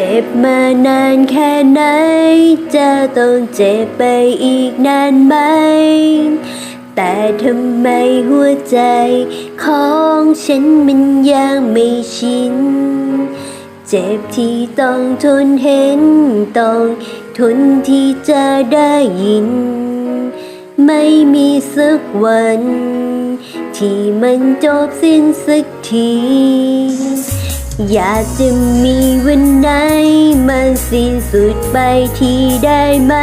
จ็บมานานแค่ไหน จะต้องเจ็บไปอีกนานไหม แต่ทำไมหัวใจ ของฉันมันยังไม่ชิน เจ็บที่ต้องทนเห็น ต้องทนที่จะได้ยิน ไม่มีสักวัน ที่มันจบสิ้นสักที อยากจะมีวันไหน มันสิ้นสุดไปทีได้ไหม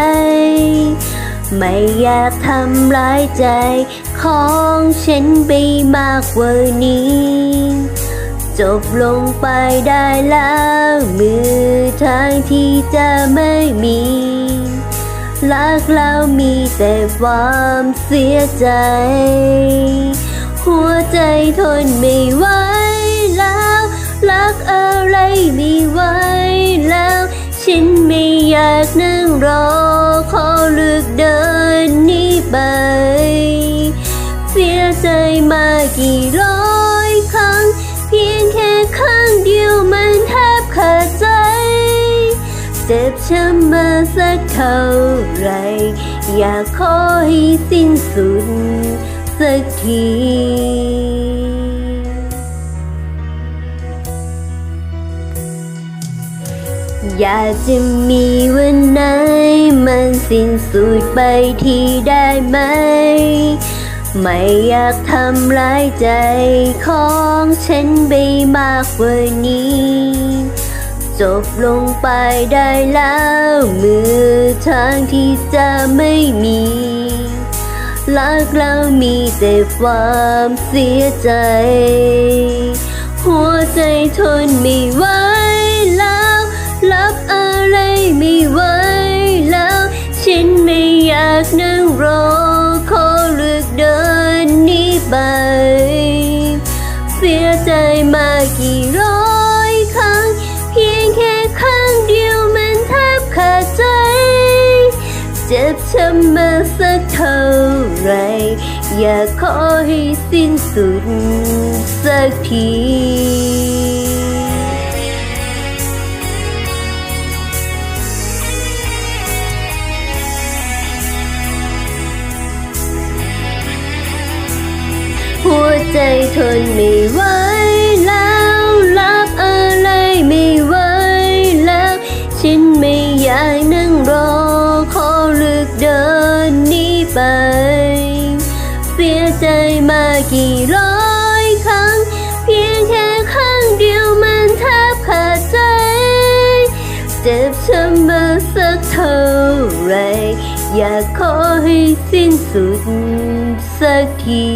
ไม่อยากทำร้ายใจ ของฉันไปมากกว่านี้ จบลงไปได้แล้วมือทางที่จะไม่มีรักเรามีแต่ความเสียใจ หัวใจทนไม่ไหวแล้วากนั่งรอขอเลือกเดินหนี้ไปเสียใจมากี่ร้อยครั้ง เพียงแค่ครั้งเดียวมันแทบขาดใจ เจ็บช้ำมาสักเท่าไร อยากขอให้สิ้นสุดสักที อยากจะมีวันไหน มันสิ้นสุดไปที่ได้ไหม ไม่อยากทำร้ายใจของฉันไปมากกว่านี้ จบลงไปได้แล้วมือทางที่จะไม่มีรักเรามีแต่ความเสียใจ หัวใจทนไม่ไหว รับอะไรไม่ไหวแล้ว ฉันไม่อยากนั่งรอ ขอเลือกเดินนี้ไป เสียใจมากี่ร้อยครั้ง เพียงแค่ครั้งเดียวมันแทบขาดใจ เจ็บช้ำมาสักเท่าไหรอยากขอให้สิ้นสุดสักที ใจทนไม่ไหวแล้วรับอะไรไม่ไหวแล้ว ฉันไม่อยากนั่งรอขอเลือกเดินหนี้ไป เสียใจมากี่ร้อยครั้ง เพียงแค่ครั้งเดียวมันแทบขาดใจ เจ็บช้ำมาสักเท่าไร อยากขอให้สิ้นสุดสักที